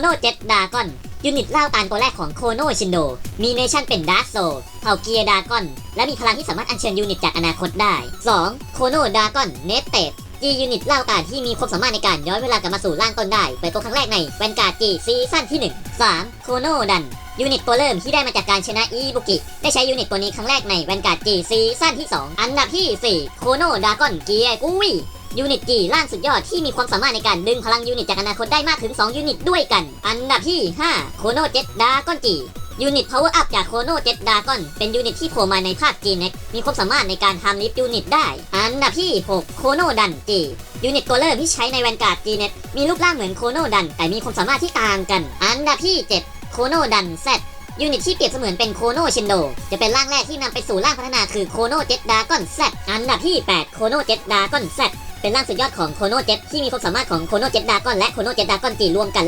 โนเจ็ตดากอนยูนิตเล่าตานตัวแรกของโคโนชินโด มีเนชั่นเป็นดาร์โซเผ่าเกียร์ดากอน และมีพลังที่สามารถอัญเชิญยูนิตจากอนาคตได้ 2. โคโนดากอนเนตเตดจียูนิตเล่าตานที่มีความสามารถในการย้อนเวลากลับมาสู่ร่างต้นได้เปิดตัวครั้งแรกในแวนการ์ดจีซีซั่นที่ 1 3. โคโนดันยูนิตตัวเริ่มที่ได้มาจากการชนะอีบุกิได้ใช้ยูนิตตัวนี้ครั้งแรกในแวนการ์ดจีซีซั่นที่ 2 อันดับที่ 4 โคโนดากอนเกียร์กุย ยูนิตจีร่างสุดยอดที่มีความสามารถในการดึงพลังยูนิตจากอนาคตได้มากถึง 2 ยูนิตด้วยกัน อันดับที่ 5 โคโนเจ็ตดากอนจียูนิต power up จากโคโนเจ็ตดากอนเป็นยูนิตที่โผล่มาในภาคจีเน็กมีความสามารถในการทำลิฟต์ยูนิตได้ อันดับที่ 6 โคโนดันจียูนิตตัวเริ่มที่ใช้ในแวนการ์ดจีเน็ตมีรูปร่างเหมือนโคโนดัน แต่มีความสามารถที่ต่างกัน อันดับที่ 7 โคโนดันแซยูนิตที่เปรียบเสมือนเป็นโคโนชินโด จะเป็นร่างแรกที่นำไปสู่ร่างพัฒนาคือโคโนเจ็ตดากอนแซอันดับที่ 8 โคโนเจ็ตดากอนแซ เป็นร่างสุดยอดของโคโนเจ็ตที่มีความสามารถของโคโนเจ็ตดากอนและโคโนเจ็ตดากอนจีรวมกัน